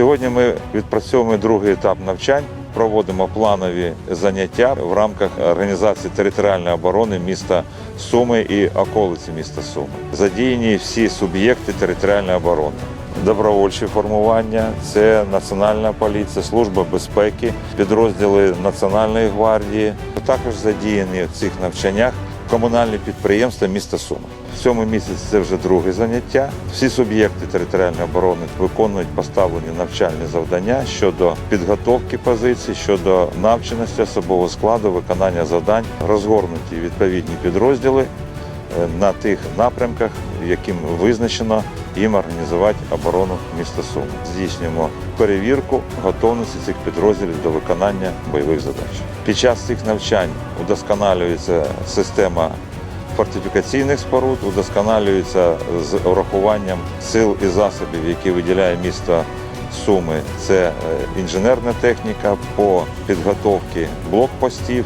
Сьогодні ми відпрацьовуємо другий етап навчань. Проводимо планові заняття в рамках організації територіальної оборони міста Суми і околиці міста Суми. Задіяні всі суб'єкти територіальної оборони. Добровольчі формування, це Національна поліція, служба безпеки, підрозділи Національної гвардії. Також задіяні в цих навчаннях комунальні підприємства міста Суми. В цьому місяці це вже друге заняття. Всі суб'єкти територіальної оборони виконують поставлені навчальні завдання щодо підготовки позицій, щодо навченості особового складу, виконання завдань, розгорнуті відповідні підрозділи на тих напрямках, яким визначено їм організувати оборону міста Суми. Здійснюємо перевірку готовності цих підрозділів до виконання бойових задач. Під час цих навчань удосконалюється система фортифікаційних споруд, удосконалюється з урахуванням сил і засобів, які виділяє місто Суми. Це е, інженерна техніка по підготовці блокпостів,